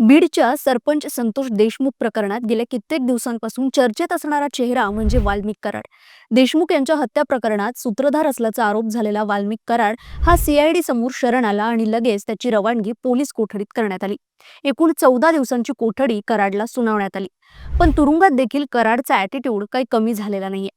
बीडच्या सरपंच संतोष देशमुख प्रकरणात गेल्या कित्येक दिवसांपासून चर्चेत असणारा चेहरा म्हणजे वाल्मिक कराड. देशमुख यांच्या हत्या प्रकरणात सूत्रधार असल्याचा आरोप झालेला वाल्मिक कराड हा सीआयडी समोर शरण आला आणि लगेच त्याची रवानगी पोलीस कोठडीत करण्यात आली. एकूण चौदा दिवसांची कोठडी कराडला सुनावण्यात आली. पण तुरुंगात देखील कराडचा ॲटिट्यूड काही कमी झालेला नाहीये.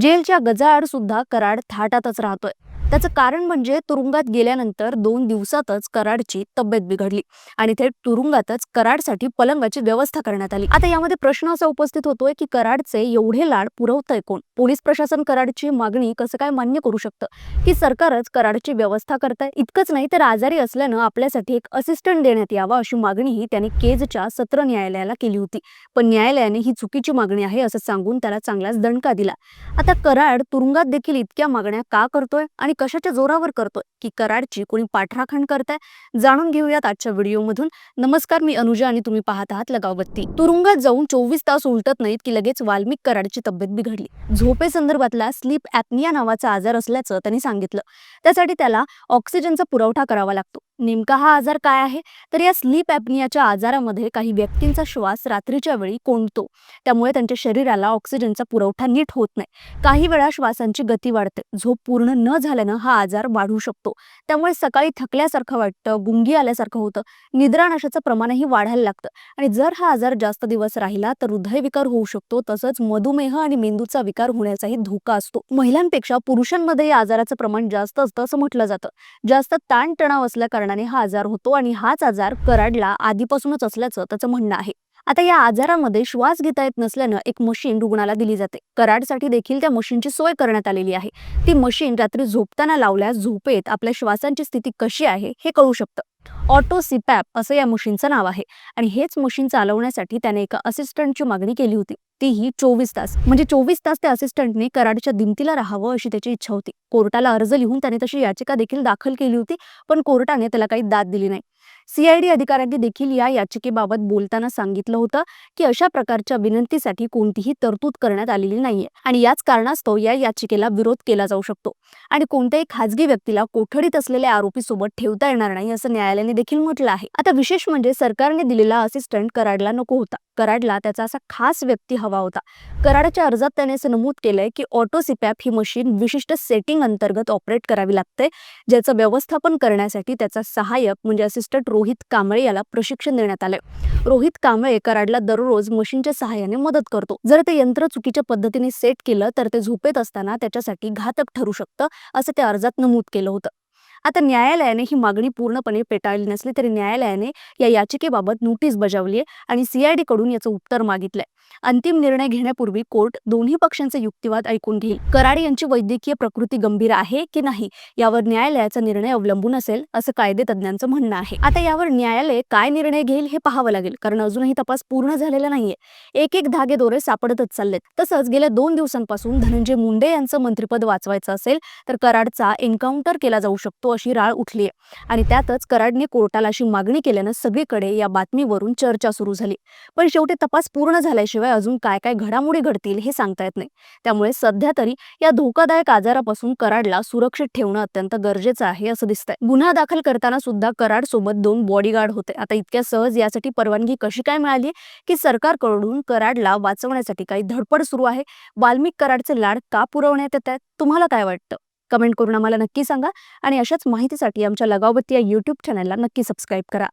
जेलच्या गजाआड सुद्धा कराड थाटातच राहतोय. त्याचं कारण म्हणजे तुरुंगात गेल्यानंतर दोन दिवसातच कराडची तब्येत बिघडली आणि थेट तुरुंगातच कराडसाठी पलंगाची व्यवस्था करण्यात आली. आता यामध्ये प्रश्न असा उपस्थित होतोय की कराडचे एवढे लाड पुरवतंय कोण? पोलीस प्रशासन कराडची मागणी कसं काय मान्य करू शकतं? की सरकारच कराडची व्यवस्था करताय? इतकंच नाही तर आजारी असल्यानं आपल्यासाठी एक असिस्टंट देण्यात यावा अशी मागणीही त्याने केजच्या सत्र न्यायालयाला केली होती. पण न्यायालयाने ही चुकीची मागणी आहे असं सांगून त्याला चांगलाच दणका दिला. आता कराड तुरुंगात देखील इतक्या मागण्या का करतोय? आणि कशाच्या जोरावर करतोय? की कराडची कोणी पाठराखण करताय? जाणून घेऊयात आजच्या व्हिडिओमधून. नमस्कार मी अनुजा आणि तुम्ही पाहत आहात लगावबत्ती. तुरुंगात जाऊन चोवीस तास उलटत नाहीत की लगेच वाल्मिक कराडची तब्येत बिघडली. झोपे संदर्भातला स्लीप ॲपनिया नावाचा आजार असल्याचं त्यांनी सांगितलं. त्यासाठी त्याला ऑक्सिजनचा पुरवठा करावा लागतो. नेमका हा आजार काय आहे? तर या स्लीप ॲपनियाच्या आजारामध्ये काही व्यक्तींचा श्वास रात्रीच्या वेळी कोंडतो. त्यामुळे त्यांच्या शरीराला ऑक्सिजनचा पुरवठा नीट होत नाही. काही वेळा श्वासांची गती वाढते. झोप पूर्ण न झाल्यानं हा आजार वाढू शकतो. त्यामुळे सकाळी थकल्यासारखं वाटतं गुंगी आल्यासारखं होतं निद्रानाशाचं प्रमाणही वाढायला लागतं. आणि जर हा आजार जास्त दिवस राहिला तर हृदयविकार होऊ शकतो तसंच मधुमेह आणि मेंदूचा विकार होण्याचाही धोका असतो. महिलांपेक्षा पुरुषांमध्ये या आजाराचं प्रमाण जास्त असतं असं म्हटलं जातं. जास्त ताणतणाव असल्या कारणाने हा आजार होतो आणि हाच आजार कराडला आधीपासूनच असल्याचं त्याचं म्हणणं आहे. आता या आजारामध्ये श्वास घेता येत नसल्यानं एक मशीन रुग्णाला दिली जाते. कराडसाठी देखील त्या मशीनची सोय करण्यात आलेली आहे. ती मशीन रात्री झोपताना लावल्यास झोपेत आपल्या श्वासांची स्थिती कशी आहे हे कळू शकतं. ऑटो सिपॅप असं या मशीनचं नाव आहे. आणि हेच मशीन चालवण्यासाठी त्याने एका असिस्टंटची मागणी केली होती. तीही चोवीस तास. म्हणजे चोवीस तास त्या असिस्टंटने कराडच्या दिमतीला राहावं अशी त्याची इच्छा होती. कोर्टाला अर्ज लिहून त्याने तशी याचिका देखील दाखल केली होती पण कोर्टाने त्याला काही दाद दिली नाही. सीआयडी अधिकाऱ्यांनी देखील या याचिकेबाबत बोलताना सांगितलं होतं की अशा प्रकारच्या विनंतीसाठी कोणतीही तरतूद करण्यात आलेली नाहीये आणि याच कारणास्तव या याचिकेला विरोध केला जाऊ शकतो. आणि कोणत्याही खाजगी व्यक्तीला कोठडीत असलेल्या आरोपी सोबत ठेवता येणार नाही असं न्यायालयाने देखील म्हटलं आहे. आता विशेष म्हणजे सरकारने दिलेला असिस्टंट कराडला नको होता. कराडला त्याचा असा खास व्यक्ती हवा होता. कराडच्या अर्जात त्याने असं नमूद केलंय की ऑटो सिपॅप ही मशीन विशिष्ट सेटिंग अंतर्गत ऑपरेट करावी लागते ज्याचं व्यवस्थापन करण्यासाठी त्याचा सहाय्यक म्हणजे असिस्टंट रोहित कांबळे याला प्रशिक्षण देण्यात आले रोहित कांबळे कराडला दररोज मशीनच्या सहाय्याने मदत करतो. जर ते यंत्र चुकीच्या पद्धतीने सेट केलं तर ते झोपेत असताना त्याच्यासाठी घातक ठरू शकतं असं त्या अर्जात नमूद केलं होतं. आता न्यायालयाने ही मागणी पूर्णपणे पेटाळली नसली तरी न्यायालयाने या याचिकेबाबत नोटीस बजावली आहे आणि सीआयडी कडून याचं उत्तर मागितलंय. अंतिम निर्णय घेण्यापूर्वी कोर्ट दोन्ही पक्षांचे युक्तिवाद ऐकून घेईल. कराड यांची वैद्यकीय प्रकृती गंभीर आहे की नाही यावर न्यायालयाचा निर्णय अवलंबून असेल असं कायदे तज्ज्ञांचं म्हणणं आहे. आता यावर न्यायालय काय निर्णय घेईल हे पाहावं लागेल कारण अजूनही तपास पूर्ण झालेला नाहीये. एक एक धागे दोरे सापडतच चाललेत. तसंच गेल्या दोन दिवसांपासून धनंजय मुंडे यांचं मंत्रिपद वाचवायचं असेल तर कराडचा एन्काउंटर केला जाऊ शकतो अशी राळ उठली. आहे आणि त्यातच कराडने कोर्टाला अशी मागणी केल्यानं सगळीकडे या बातमीवरून चर्चा सुरू झाली. पण शेवटी तपास पूर्ण झाल्याशिवाय अजून काय काय घडामोडी घडतील हे सांगता येत नाही. त्यामुळे सध्या तरी या धोकादायक आजारापासून कराडला सुरक्षित ठेवणं अत्यंत गरजेचं आहे असं दिसतंय. गुन्हा दाखल करताना सुद्धा कराड सोबत दोन बॉडीगार्ड होते. आता इतक्या सहज यासाठी परवानगी कशी काय मिळाली की सरकारकडून कराडला वाचवण्यासाठी काही धडपड सुरू आहे? वाल्मिक कराडचे लाड का पुरवण्यात येत आहेत? तुम्हाला काय वाटतं? कमेंट करून आम्हाला नक्की सांगा आणि अशाच माहितीसाठी आमच्या लगावबत्ती या यूट्यूब चॅनलला नक्की सबस्क्राईब करा.